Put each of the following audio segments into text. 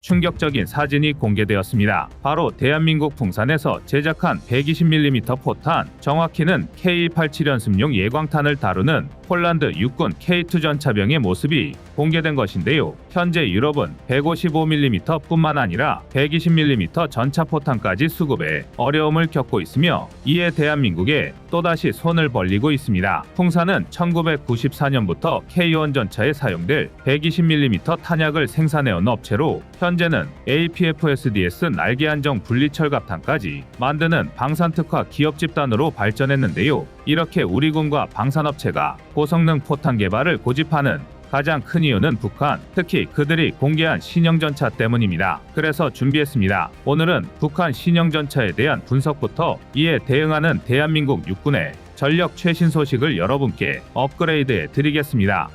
충격적인 사진이 공개되었습니다. 바로 대한민국 풍산에서 제작한 120mm 포탄, 정확히는 K-87 연습용 예광탄을 다루는 폴란드 육군 K2 전차병의 모습이 공개된 것인데요. 현재 유럽은 155mm 뿐만 아니라 120mm 전차 포탄까지 수급에 어려움을 겪고 있으며 이에 대한민국에 또다시 손을 벌리고 있습니다. 풍산은 1994년부터 K1 전차에 사용될 120mm 탄약을 생산해온 업체로 현재는 APFSDS 날개 안정 분리철갑탄까지 만드는 방산특화 기업 집단으로 발전했는데요. 이렇게 우리 군과 방산업체가 고성능 포탄 개발을 고집하는 가장 큰 이유는 북한, 특히 그들이 공개한 신형전차 때문입니다. 그래서 준비했습니다. 오늘은 북한 신형전차에 대한 분석부터 이에 대응하는 대한민국 육군의 전력 최신 소식을 여러분께 업그레이드해 드리겠습니다.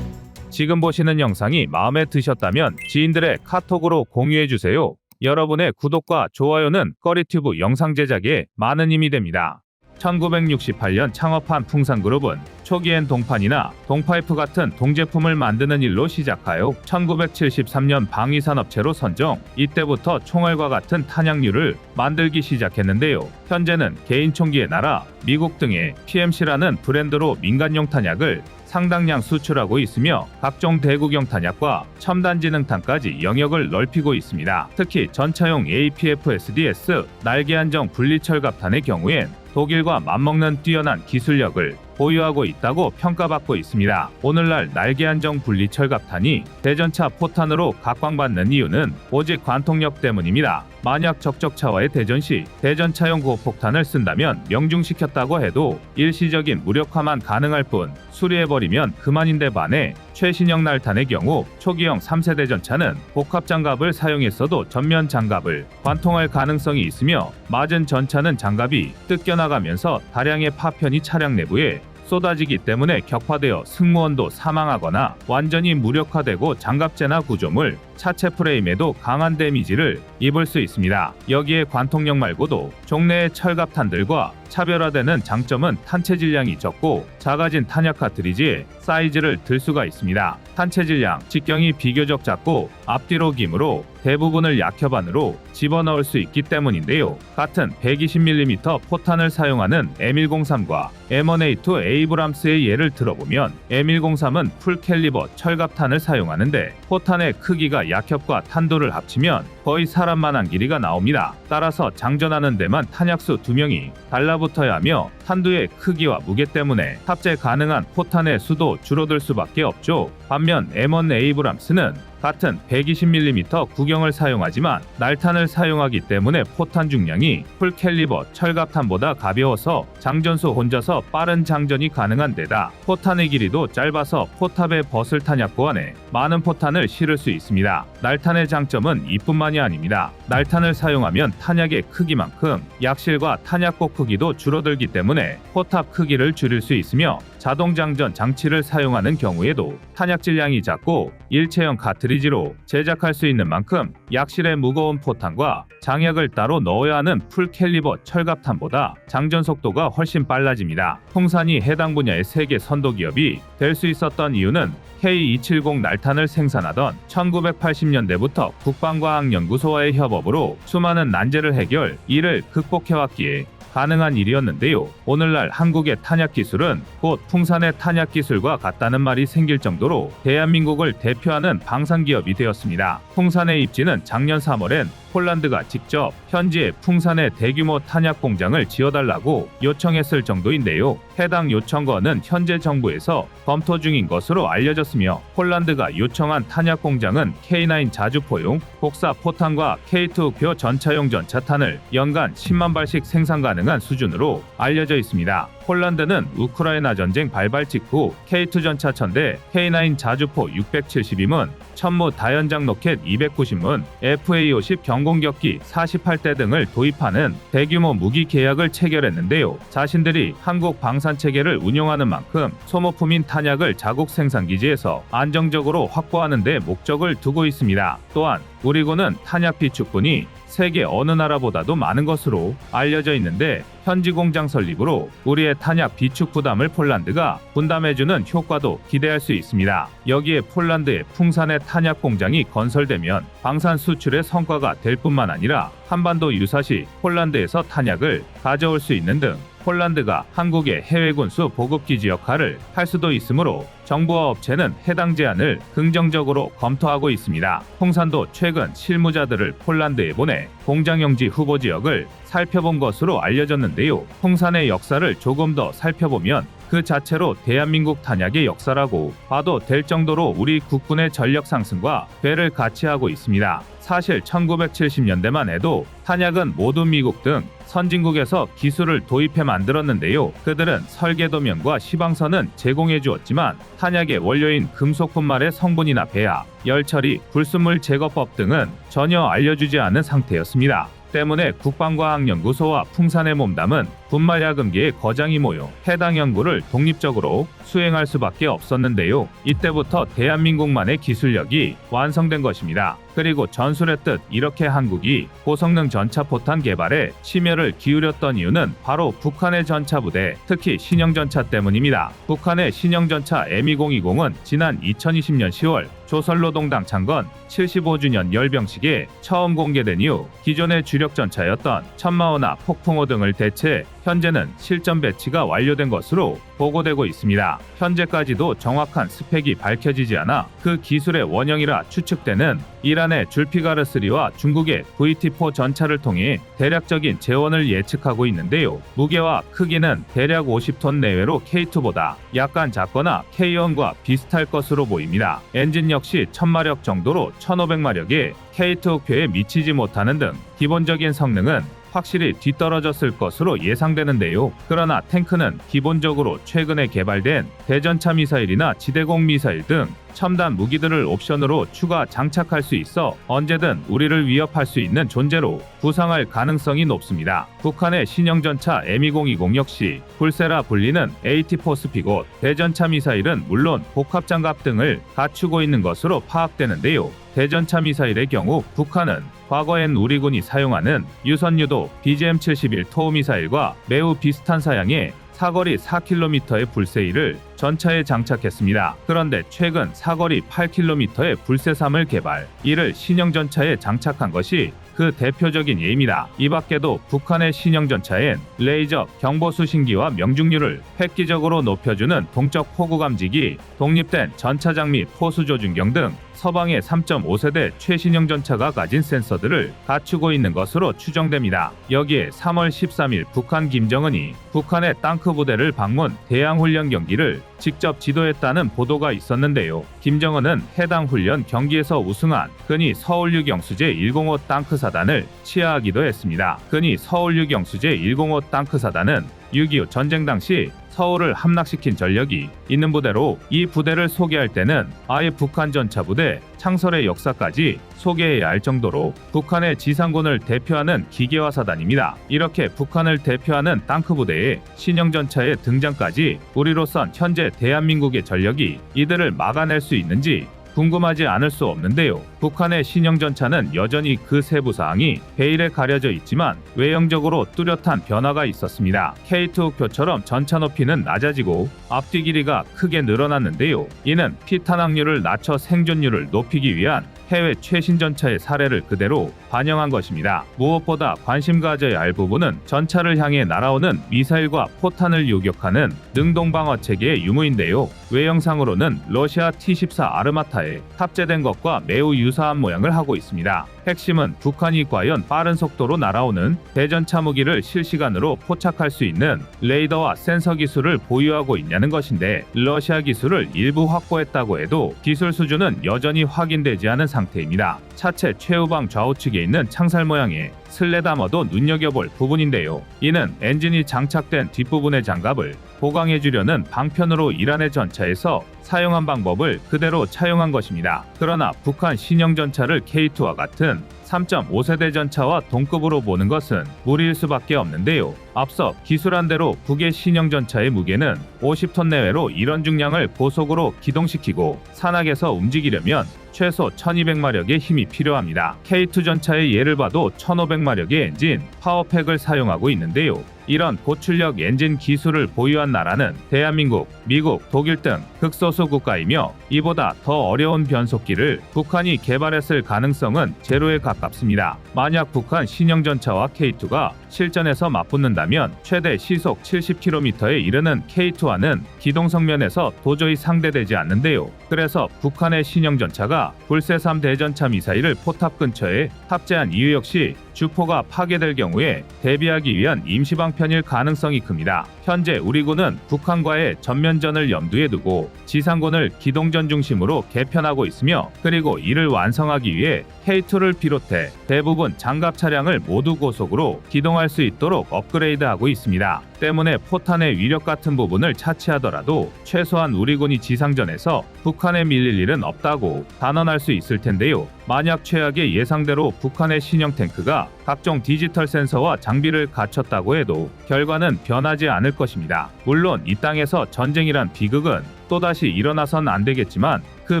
지금 보시는 영상이 마음에 드셨다면 지인들의 카톡으로 공유해 주세요. 여러분의 구독과 좋아요는 꺼리튜브 영상 제작에 많은 힘이 됩니다. 1968년 창업한 풍산그룹은 초기엔 동판이나 동파이프 같은 동제품을 만드는 일로 시작하여 1973년 방위산업체로 선정, 이때부터 총알과 같은 탄약류를 만들기 시작했는데요. 현재는 개인 총기의 나라, 미국 등의 PMC라는 브랜드로 민간용 탄약을 상당량 수출하고 있으며 각종 대구경 탄약과 첨단 지능탄까지 영역을 넓히고 있습니다. 특히 전차용 APF-SDS 날개 안정 분리철갑탄의 경우엔 독일과 맞먹는 뛰어난 기술력을 보유하고 있다고 평가받고 있습니다. 오늘날 날개 안정 분리 철갑탄이 대전차 포탄으로 각광받는 이유는 오직 관통력 때문입니다. 만약 적적차와의 대전 시 대전차용 고폭탄을 쓴다면 명중시켰다고 해도 일시적인 무력화만 가능할 뿐 수리해버리면 그만인데 반해 최신형 날탄의 경우 초기형 3세대 전차는 복합 장갑을 사용했어도 전면 장갑을 관통할 가능성이 있으며 맞은 전차는 장갑이 뜯겨나가면서 다량의 파편이 차량 내부에 쏟아지기 때문에 격파되어 승무원도 사망하거나 완전히 무력화되고 장갑재나 구조물, 차체 프레임에도 강한 데미지를 입을 수 있습니다. 여기에 관통력 말고도 종래의 철갑탄들과 차별화되는 장점은 탄체 질량이 적고 작아진 탄약 카트리지에 사이즈를 들 수가 있습니다. 탄체 질량, 직경이 비교적 작고 앞뒤로 기므로 대부분을 약협안으로 집어넣을 수 있기 때문인데요. 같은 120mm 포탄을 사용하는 M103과 M1A2 에이브람스의 예를 들어보면 M103은 풀 캘리버 철갑탄을 사용하는데 포탄의 크기가 약협과 탄도를 합치면 거의 사람만한 길이가 나옵니다. 따라서 장전하는 데만 탄약수 2명이 달라 붙어야 하며 탄두의 크기와 무게 때문에 탑재 가능한 포탄의 수도 줄어들 수밖에 없죠. 반면 M1 에이브람스는 같은 120mm 구경을 사용하지만 날탄을 사용하기 때문에 포탄 중량이 풀 캘리버 철갑탄보다 가벼워서 장전소 혼자서 빠른 장전이 가능한 데다 포탄의 길이도 짧아서 포탑에 벗을 탄약 보안에 많은 포탄을 실을 수 있습니다. 날탄의 장점은 이뿐만이 아닙니다. 날탄을 사용하면 탄약의 크기만큼 약실과 탄약고 크기도 줄어들기 때문에 포탑 크기를 줄일 수 있으며 자동 장전 장치를 사용하는 경우에도 탄약 질량이 작고 일체형 카트리지로 제작할 수 있는 만큼 약실의 무거운 포탄과 장약을 따로 넣어야 하는 풀 캘리버 철갑탄보다 장전 속도가 훨씬 빨라집니다. 풍산이 해당 분야의 세계 선도 기업이 될 수 있었던 이유는 K270 날탄을 생산하던 1980년대부터 국방과학연구소와의 협업으로 수많은 난제를 해결, 이를 극복해왔기에 가능한 일이었는데요. 오늘날 한국의 탄약 기술은 곧 풍산의 탄약 기술과 같다는 말이 생길 정도로 대한민국을 대표하는 방산 기업이 되었습니다. 풍산의 입지는 작년 3월엔 폴란드가 직접 현지에 풍산의 대규모 탄약 공장을 지어달라고 요청했을 정도인데요. 해당 요청건은 현재 정부에서 검토 중인 것으로 알려졌으며 폴란드가 요청한 탄약 공장은 K9 자주포용 복사 포탄과 K2 교 전차용 전차탄을 연간 10만 발씩 생산 가능한 수준으로 알려져 있습니다. 폴란드는 우크라이나 전쟁 발발 직후 K2 전차 1000대, K9 자주포 670문, 천무 다연장 로켓 290문, FA50 경 공격기 48대 등을 도입하는 대규모 무기 계약을 체결했는데요. 자신들이 한국 방산 체계를 운영하는 만큼 소모품인 탄약을 자국 생산 기지에서 안정적으로 확보하는 데 목적을 두고 있습니다. 또한 우리 군은 탄약 비축분이 세계 어느 나라보다도 많은 것으로 알려져 있는데 현지 공장 설립으로 우리의 탄약 비축 부담을 폴란드가 분담해주는 효과도 기대할 수 있습니다. 여기에 폴란드의 풍산의 탄약 공장이 건설되면 방산 수출의 성과가 될 뿐만 아니라 한반도 유사시 폴란드에서 탄약을 가져올 수 있는 등 폴란드가 한국의 해외 군수 보급기지 역할을 할 수도 있으므로 정부와 업체는 해당 제안을 긍정적으로 검토하고 있습니다. 홍산도 최근 실무자들을 폴란드에 보내 공장 용지 후보 지역을 살펴본 것으로 알려졌는데요. 홍산의 역사를 조금 더 살펴보면 그 자체로 대한민국 탄약의 역사라고 봐도 될 정도로 우리 국군의 전력 상승과 배를 같이 하고 있습니다. 사실 1970년대만 해도 탄약은 모두 미국 등 선진국에서 기술을 도입해 만들었는데요. 그들은 설계 도면과 시방선은 제공해 주었지만 탄약의 원료인 금속 분말의 성분이나 배합, 열처리, 불순물 제거법 등은 전혀 알려주지 않은 상태였습니다. 때문에 국방과학연구소와 풍산의 몸담은 분말야금계의 거장이 모여 해당 연구를 독립적으로 수행할 수밖에 없었는데요. 이때부터 대한민국만의 기술력이 완성된 것입니다. 그리고 전술했듯 이렇게 한국이 고성능 전차 포탄 개발에 심혈을 기울였던 이유는 바로 북한의 전차 부대, 특히 신형 전차 때문입니다. 북한의 신형 전차 M2020은 지난 2020년 10월 조선노동당 창건 75주년 열병식에 처음 공개된 이후 기존의 주력 전차였던 천마호나 폭풍호 등을 대체 현재는 실전 배치가 완료된 것으로 보고되고 있습니다. 현재까지도 정확한 스펙이 밝혀지지 않아 그 기술의 원형이라 추측되는 이란의 줄피가르3와 중국의 VT4 전차를 통해 대략적인 재원을 예측하고 있는데요. 무게와 크기는 대략 50톤 내외로 K2보다 약간 작거나 K1과 비슷할 것으로 보입니다. 엔진 역시 1000마력 정도로 1500마력에 K2 궤에 미치지 못하는 등 기본적인 성능은 확실히 뒤떨어졌을 것으로 예상되는데요. 그러나 탱크는 기본적으로 최근에 개발된 대전차 미사일이나 지대공 미사일 등 첨단 무기들을 옵션으로 추가 장착할 수 있어 언제든 우리를 위협할 수 있는 존재로 부상할 가능성이 높습니다. 북한의 신형 전차 M2020 역시 불세라 불리는 AT4 스피고 대전차 미사일은 물론 복합 장갑 등을 갖추고 있는 것으로 파악되는데요. 대전차 미사일의 경우 북한은 과거엔 우리 군이 사용하는 유선유도 BGM-71 토우 미사일과 매우 비슷한 사양의 사거리 4km의 불세일을 전차에 장착했습니다. 그런데 최근 사거리 8km의 불세삼을 개발, 이를 신형 전차에 장착한 것이 그 대표적인 예입니다. 이 밖에도 북한의 신형 전차엔 레이저 경보 수신기와 명중률을 획기적으로 높여주는 동적 포구 감지기, 독립된 전차 장미 포수 조준경 등 서방의 3.5세대 최신형 전차가 가진 센서들을 갖추고 있는 것으로 추정됩니다. 여기에 3월 13일 북한 김정은이 북한의 땅크 부대를 방문 대양 훈련 경기를 직접 지도했다는 보도가 있었는데요. 김정은은 해당 훈련 경기에서 우승한 근이 서울유경수제 105 땅크 사단을 치하하기도 했습니다. 근이 서울유경수제 105 땅크 사단은 6.25 전쟁 당시 서울을 함락시킨 전력이 있는 부대로 이 부대를 소개할 때는 아예 북한 전차 부대 창설의 역사까지 소개해야 할 정도로 북한의 지상군을 대표하는 기계화 사단입니다. 이렇게 북한을 대표하는 땅크 부대의 신형 전차의 등장까지 우리로선 현재 대한민국의 전력이 이들을 막아낼 수 있는지 궁금하지 않을 수 없는데요. 북한의 신형 전차는 여전히 그 세부 사항이 베일에 가려져 있지만 외형적으로 뚜렷한 변화가 있었습니다. K2 표처럼 전차 높이는 낮아지고 앞뒤 길이가 크게 늘어났는데요. 이는 피탄 확률을 낮춰 생존율을 높이기 위한 해외 최신 전차의 사례를 그대로 반영한 것입니다. 무엇보다 관심 가져야 할 부분은 전차를 향해 날아오는 미사일과 포탄을 요격하는 능동 방어 체계의 유무인데요. 외형상으로는 러시아 T-14 아르마타에 탑재된 것과 매우 유사한 모양을 하고 있습니다. 핵심은 북한이 과연 빠른 속도로 날아오는 대전 차 무기를 실시간으로 포착할 수 있는 레이더와 센서 기술을 보유하고 있냐는 것인데 러시아 기술을 일부 확보했다고 해도 기술 수준은 여전히 확인되지 않은 상태입니다. 차체 최후방 좌우측에 있는 창살 모양의 슬레다머도 눈여겨볼 부분인데요. 이는 엔진이 장착된 뒷부분의 장갑을 보강해주려는 방편으로 이란의 전차에서 사용한 방법을 그대로 차용한 것입니다. 그러나 북한 신형 전차를 K2와 같은 3.5세대 전차와 동급으로 보는 것은 무리일 수밖에 없는데요. 앞서 기술한 대로 북의 신형 전차의 무게는 50톤 내외로 이런 중량을 고속으로 기동시키고 산악에서 움직이려면 최소 1200마력의 힘이 필요합니다. K2 전차의 예를 봐도 1500마력의 엔진, 파워팩을 사용하고 있는데요. 이런 고출력 엔진 기술을 보유한 나라는 대한민국, 미국, 독일 등 극소수 국가이며 이보다 더 어려운 변속기를 북한이 개발했을 가능성은 제로에 가깝습니다. 만약 북한 신형 전차와 K2가 실전에서 맞붙는다면 최대 시속 70km에 이르는 K2와는 기동성 면에서 도저히 상대되지 않는데요. 그래서 북한의 신형 전차가 불세삼 대전차 미사일을 포탑 근처에 탑재한 이유 역시 주포가 파괴될 경우에 대비하기 위한 임시방편일 가능성이 큽니다. 현재 우리 군은 북한과의 전면전을 염두에 두고 지상군을 기동전 중심으로 개편하고 있으며 그리고 이를 완성하기 위해 K2를 비롯해 대부분 장갑 차량을 모두 고속으로 기동할 수 있도록 업그레이드하고 있습니다. 때문에 포탄의 위력 같은 부분을 차치하더라도 최소한 우리 군이 지상전에서 북 한에 밀릴 일은 없다고 단언할 수 있을 텐데요. 만약 최악의 예상대로 북한의 신형 탱크가 각종 디지털 센서와 장비를 갖췄다고 해도 결과는 변하지 않을 것입니다. 물론 이 땅에서 전쟁이란 비극은 또다시 일어나선 안 되겠지만 그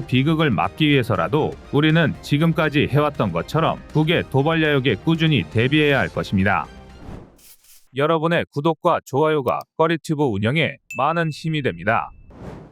비극을 막기 위해서라도 우리는 지금까지 해왔던 것처럼 북의 도발 야욕에 꾸준히 대비해야 할 것입니다. 여러분의 구독과 좋아요가 꺼리튜브 운영에 많은 힘이 됩니다.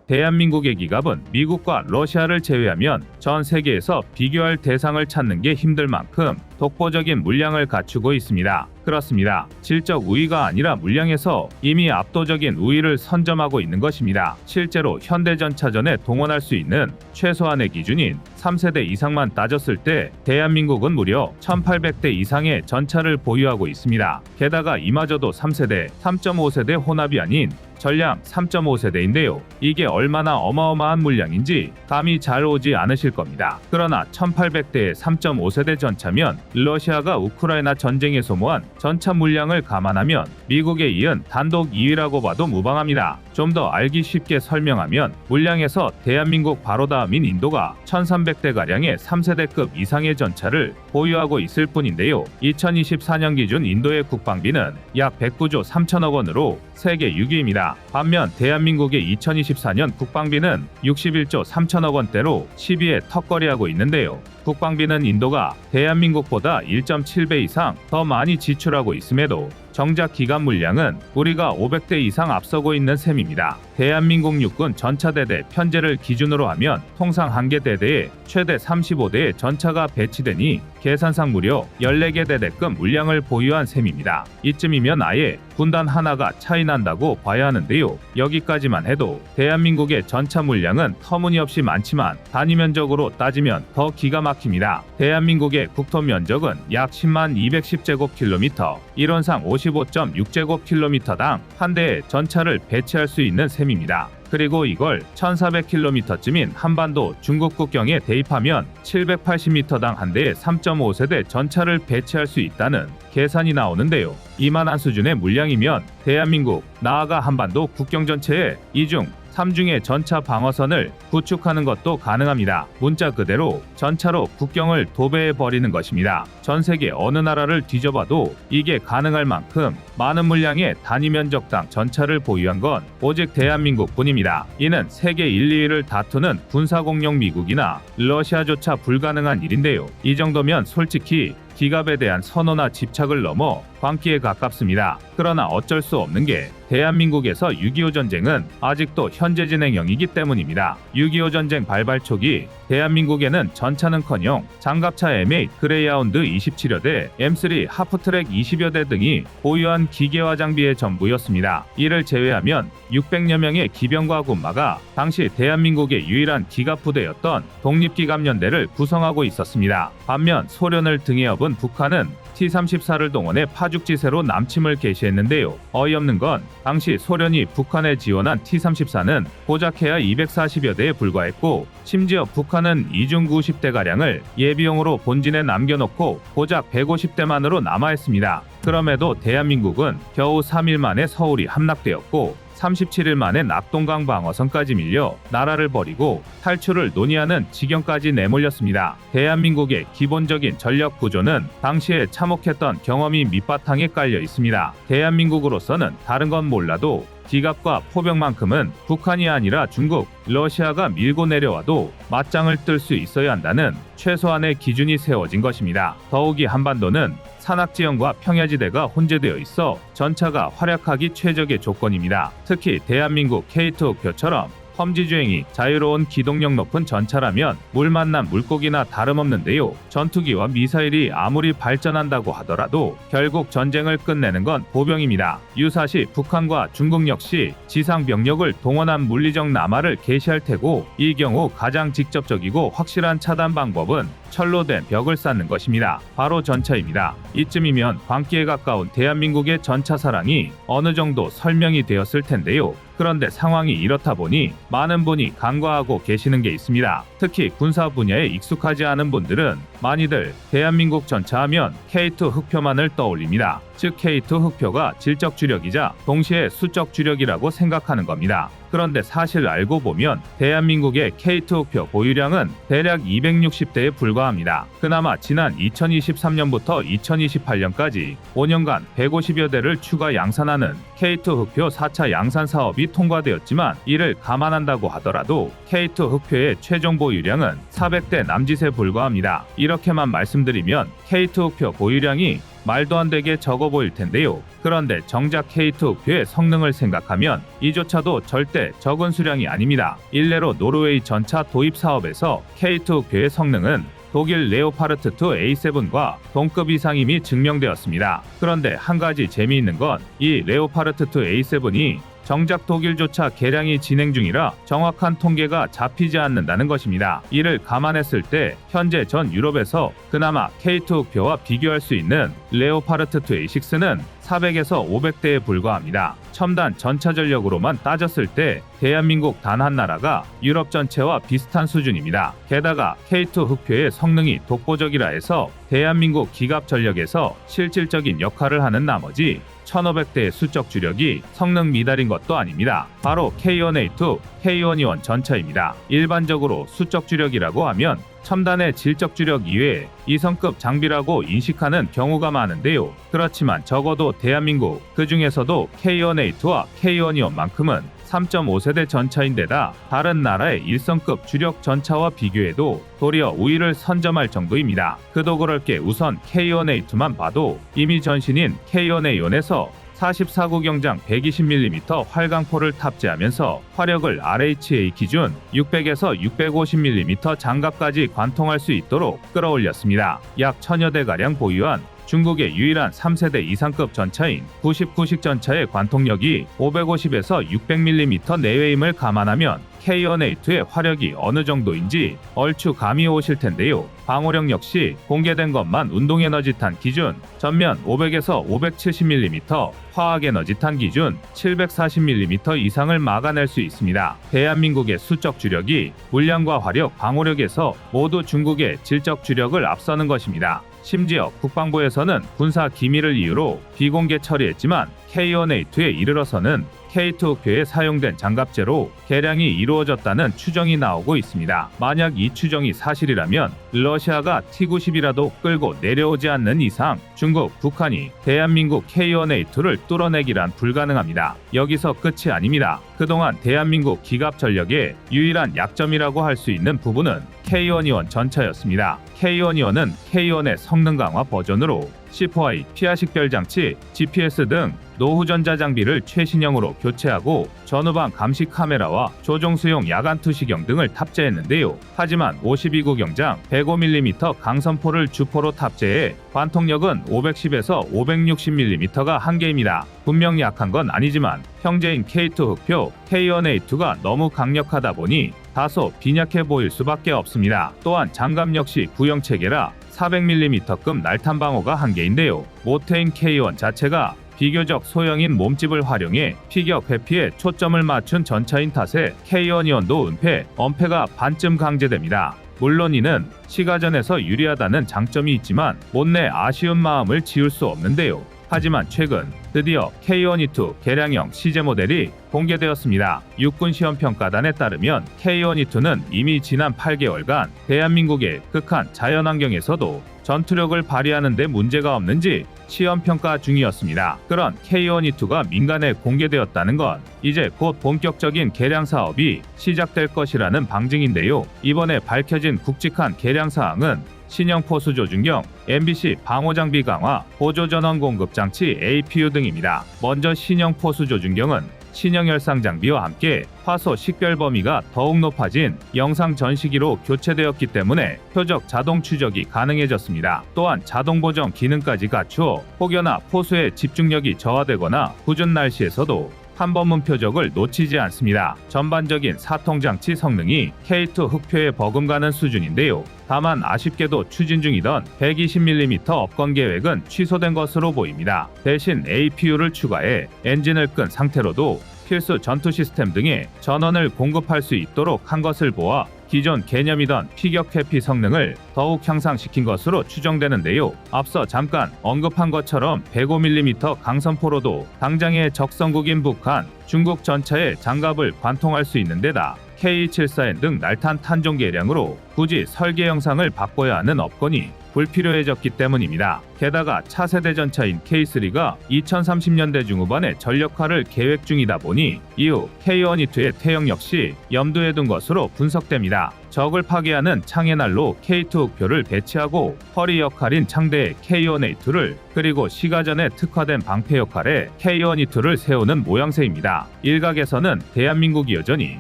대한민국의 기갑은 미국과 러시아를 제외하면 전 세계에서 비교할 대상을 찾는 게 힘들 만큼 독보적인 물량을 갖추고 있습니다. 그렇습니다. 질적 우위가 아니라 물량에서 이미 압도적인 우위를 선점하고 있는 것입니다. 실제로 현대전차전에 동원할 수 있는 최소한의 기준인 3세대 이상만 따졌을 때 대한민국은 무려 1800대 이상의 전차를 보유하고 있습니다. 게다가 이마저도 3세대, 3.5세대 혼합이 아닌 전량 3.5세대인데요. 이게 얼마나 어마어마한 물량인지 감이 잘 오지 않으실 겁니다. 그러나 1800대의 3.5세대 전차면 러시아가 우크라이나 전쟁에 소모한 전차 물량을 감안하면 미국에 이은 단독 2위라고 봐도 무방합니다. 좀 더 알기 쉽게 설명하면 물량에서 대한민국 바로 다음인 인도가 1300대가량의 3세대급 이상의 전차를 보유하고 있을 뿐인데요. 2024년 기준 인도의 국방비는 약 109조 3천억 원으로 세계 6위입니다. 반면 대한민국의 2024년 국방비는 61조 3천억 원대로 10위에 턱걸이하고 있는데요. 국방비는 인도가 대한민국보다 1.7배 이상 더 많이 지출하고 있음에도 정작 기간 물량은 우리가 500대 이상 앞서고 있는 셈입니다. 대한민국 육군 전차대대 편제를 기준으로 하면 통상 한 개 대대에 최대 35대의 전차가 배치되니 계산상 무려 14개 대대급 물량을 보유한 셈입니다. 이쯤이면 아예 군단 하나가 차이 난다고 봐야 하는데요. 여기까지만 해도 대한민국의 전차 물량은 터무니없이 많지만 단위 면적으로 따지면 더 기가 막힙니다. 대한민국의 국토 면적은 약 10만 210제곱킬로미터, 이론상 55.6제곱킬로미터당 한 대의 전차를 배치할 수 있는 셈입니다. 그리고 이걸 1400km쯤인 한반도 중국 국경에 대입하면 780m당 한 대의 3.5세대 전차를 배치할 수 있다는 계산이 나오는데요. 이만한 수준의 물량이면 대한민국, 나아가 한반도 국경 전체에 이중 3중의 전차 방어선을 구축하는 것도 가능합니다. 문자 그대로 전차로 국경을 도배해 버리는 것입니다. 전 세계 어느 나라를 뒤져봐도 이게 가능할 만큼 많은 물량의 단위 면적당 전차를 보유한 건 오직 대한민국 뿐입니다. 이는 세계 1, 2위를 다투는 군사공룡 미국이나 러시아조차 불가능한 일인데요. 이 정도면 솔직히 기갑에 대한 선호나 집착을 넘어 광기에 가깝습니다. 그러나 어쩔 수 없는 게 대한민국에서 6.25 전쟁은 아직도 현재 진행형이기 때문입니다. 6.25 전쟁 발발 초기 대한민국에는 전차는커녕 장갑차 M8 그레이하운드 27여 대, M3 하프트랙 20여 대 등이 보유한 기계화 장비의 전부였습니다. 이를 제외하면 600여 명의 기병과 군마가 당시 대한민국의 유일한 기갑 부대였던 독립기갑연대를 구성하고 있었습니다. 반면 소련을 등에 업은 북한은 T-34를 동원해 파죽지세로 남침을 개시했는데요. 어이없는 건 당시 소련이 북한에 지원한 T-34는 고작해야 240여 대에 불과했고 심지어 북한은 이중 90대가량을 예비용으로 본진에 남겨놓고 고작 150대만으로 남아있습니다. 그럼에도 대한민국은 겨우 3일 만에 서울이 함락되었고 37일 만에 낙동강 방어선까지 밀려 나라를 버리고 탈출을 논의하는 지경까지 내몰렸습니다. 대한민국의 기본적인 전력 구조는 당시에 참혹했던 경험이 밑바탕에 깔려 있습니다. 대한민국으로서는 다른 건 몰라도 기갑과 포병만큼은 북한이 아니라 중국, 러시아가 밀고 내려와도 맞짱을 뜰 수 있어야 한다는 최소한의 기준이 세워진 것입니다. 더욱이 한반도는 산악지형과 평야지대가 혼재되어 있어 전차가 활약하기 최적의 조건입니다. 특히 대한민국 K2 옥표처럼 험지 주행이 자유로운 기동력 높은 전차라면 물 만난 물고기나 다름없는데요. 전투기와 미사일이 아무리 발전한다고 하더라도 결국 전쟁을 끝내는 건 보병입니다. 유사시 북한과 중국 역시 지상 병력을 동원한 물리적 남하를 개시할 테고 이 경우 가장 직접적이고 확실한 차단 방법은 철로 된 벽을 쌓는 것입니다. 바로 전차입니다. 이쯤이면 광기에 가까운 대한민국의 전차 사랑이 어느 정도 설명이 되었을 텐데요. 그런데 상황이 이렇다 보니 많은 분이 간과하고 계시는 게 있습니다. 특히 군사 분야에 익숙하지 않은 분들은 많이들 대한민국 전차 하면 K2 흑표만을 떠올립니다. 즉 K2 흑표가 질적 주력이자 동시에 수적 주력이라고 생각하는 겁니다. 그런데 사실 알고 보면 대한민국의 K2 흑표 보유량은 대략 260대에 불과합니다. 그나마 지난 2023년부터 2028년까지 5년간 150여 대를 추가 양산하는 K2 흑표 4차 양산 사업이 통과되었지만 이를 감안한다고 하더라도 K2 흑표의 최종 보유량은 400대 남짓에 불과합니다. 이 렇게만 말씀드리면 K2 흑표 보유량이 말도 안 되게 적어 보일 텐데요. 그런데 정작 K2 흑표의 성능을 생각하면 이조차도 절대 적은 수량이 아닙니다. 일례로 노르웨이 전차 도입 사업에서 K2 흑표의 성능은 독일 레오파르트 2 A7과 동급 이상임이 증명되었습니다. 그런데 한 가지 재미있는 건 이 레오파르트 2 A7이 정작 독일조차 개량이 진행 중이라 정확한 통계가 잡히지 않는다는 것입니다. 이를 감안했을 때 현재 전 유럽에서 그나마 K2 흑표와 비교할 수 있는 레오파르트 2 A6는 400에서 500대에 불과합니다. 첨단 전차 전력으로만 따졌을 때 대한민국 단 한 나라가 유럽 전체와 비슷한 수준입니다. 게다가 K2 흑표의 성능이 독보적이라 해서 대한민국 기갑 전력에서 실질적인 역할을 하는 나머지 1500대의 수적 주력이 성능 미달인 것도 아닙니다. 바로 K1A2, K1E1 전차입니다. 일반적으로 수적 주력이라고 하면 첨단의 질적 주력 이외에 이성급 장비라고 인식하는 경우가 많은데요. 그렇지만 적어도 대한민국 그 중에서도 K1A2와 K1E1만큼은 3.5세대 전차인데다 다른 나라의 1성급 주력 전차와 비교해도 도리어 우위를 선점할 정도입니다. 그도 그럴 게 우선 K1A2만 봐도 이미 전신인 K1A1에서 44구 경장 120mm 활강포를 탑재하면서 화력을 RHA 기준 600에서 650mm 장갑까지 관통할 수 있도록 끌어올렸습니다. 약 천여 대가량 보유한 중국의 유일한 3세대 이상급 전차인 99식 전차의 관통력이 550에서 600mm 내외임을 감안하면 K1A2의 화력이 어느 정도인지 얼추 감이 오실 텐데요. 방호력 역시 공개된 것만 운동에너지탄 기준 전면 500에서 570mm, 화학에너지탄 기준 740mm 이상을 막아낼 수 있습니다. 대한민국의 수적 주력이 물량과 화력, 방호력에서 모두 중국의 질적 주력을 앞서는 것입니다. 심지어 국방부에서는 군사 기밀을 이유로 비공개 처리했지만 K1A2에 이르러서는 K2흑표에 사용된 장갑제로 개량이 이루어졌다는 추정이 나오고 있습니다. 만약 이 추정이 사실이라면 러시아가 T-90이라도 끌고 내려오지 않는 이상 중국, 북한이 대한민국 K1A2를 뚫어내기란 불가능합니다. 여기서 끝이 아닙니다. 그동안 대한민국 기갑 전력의 유일한 약점이라고 할 수 있는 부분은 K1E1 전차였습니다. K1E1은 K1의 성능 강화 버전으로 C4I, 피하식별 장치, GPS 등 노후 전자 장비를 최신형으로 교체하고 전후방 감시 카메라와 조종 수용 야간 투시경 등을 탑재했는데요. 하지만 52구 경장 105mm 강선포를 주포로 탑재해 관통력은 510에서 560mm가 한계입니다. 분명 약한 건 아니지만 형제인 K2 흑표 K1A2가 너무 강력하다 보니 다소 빈약해 보일 수밖에 없습니다. 또한 장갑 역시 구형 체계라 400mm급 날탄 방어가 한계인데요. 모테인 K1 자체가 비교적 소형인 몸집을 활용해 피격 회피에 초점을 맞춘 전차인 탓에 K1이온도 은폐, 엄폐가 반쯤 강제됩니다. 물론 이는 시가전에서 유리하다는 장점이 있지만 못내 아쉬운 마음을 지울 수 없는데요. 하지만 최근 드디어 K1E2 개량형 CJ 모델이 공개되었습니다. 육군 시험 평가단에 따르면 K1E2는 이미 지난 8개월간 대한민국의 극한 자연환경에서도 전투력을 발휘하는 데 문제가 없는지 시험 평가 중이었습니다. 그런 K1E2가 민간에 공개되었다는 건 이제 곧 본격적인 개량 사업이 시작될 것이라는 방증인데요. 이번에 밝혀진 굵직한 개량 사항은 신형 포 수 조준경, MBC 방호 장비 강화, 보조 전원 공급 장치 APU 등입니다. 먼저 신형 포 수 조준경은 신형 열상 장비와 함께 화소 식별 범위가 더욱 높아진 영상 전시기로 교체되었기 때문에 표적 자동 추적이 가능해졌습니다. 또한 자동 보정 기능까지 갖추어 혹여나 포수의 집중력이 저하되거나 궂은 날씨에서도 한 번문 표적을 놓치지 않습니다. 전반적인 사통장치 성능이 K2 흑표에 버금가는 수준인데요. 다만 아쉽게도 추진 중이던 120mm 업건 계획은 취소된 것으로 보입니다. 대신 APU를 추가해 엔진을 끈 상태로도 필수 전투 시스템 등의 전원을 공급할 수 있도록 한 것을 보아 기존 개념이던 피격 회피 성능을 더욱 향상시킨 것으로 추정되는데요. 앞서 잠깐 언급한 것처럼 105mm 강선포로도 당장의 적성국인 북한, 중국 전차에 장갑을 관통할 수 있는 데다 K-74N 등 날탄 탄종 개량으로 굳이 설계 영상을 바꿔야 하는 업건이 불필요해졌기 때문입니다. 게다가 차세대 전차인 K3가 2030년대 중후반에 전력화를 계획 중이다 보니 이후 K1E2의 퇴역 역시 염두에 둔 것으로 분석됩니다. 적을 파괴하는 창의 날로 K2 흑표를 배치하고 허리 역할인 창대의 K1A2를 그리고 시가전에 특화된 방패 역할에 K1E2를 세우는 모양새입니다. 일각에서는 대한민국이 여전히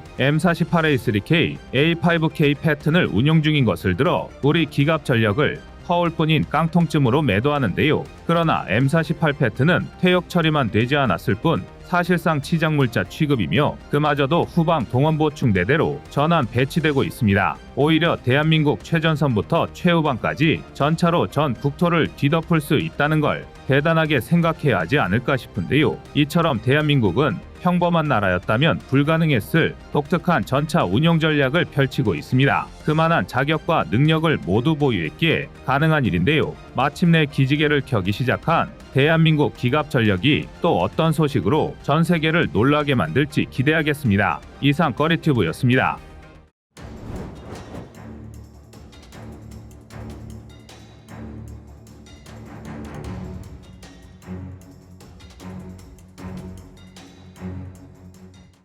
M48A3K, A5K 패턴을 운용 중인 것을 들어 우리 기갑 전력을 허울뿐인 깡통쯤으로 매도하는데요. 그러나 M48 패트는 퇴역 처리만 되지 않았을 뿐 사실상 치장물자 취급이며 그마저도 후방 동원 보충대대로 전환 배치되고 있습니다. 오히려 대한민국 최전선부터 최후방까지 전차로 전 국토를 뒤덮을 수 있다는 걸 대단하게 생각해야 하지 않을까 싶은데요. 이처럼 대한민국은 평범한 나라였다면 불가능했을 독특한 전차 운용 전략을 펼치고 있습니다. 그만한 자격과 능력을 모두 보유했기에 가능한 일인데요. 마침내 기지개를 켜기 시작한 대한민국 기갑 전력이 또 어떤 소식으로 전 세계를 놀라게 만들지 기대하겠습니다. 이상 꺼리튜브였습니다.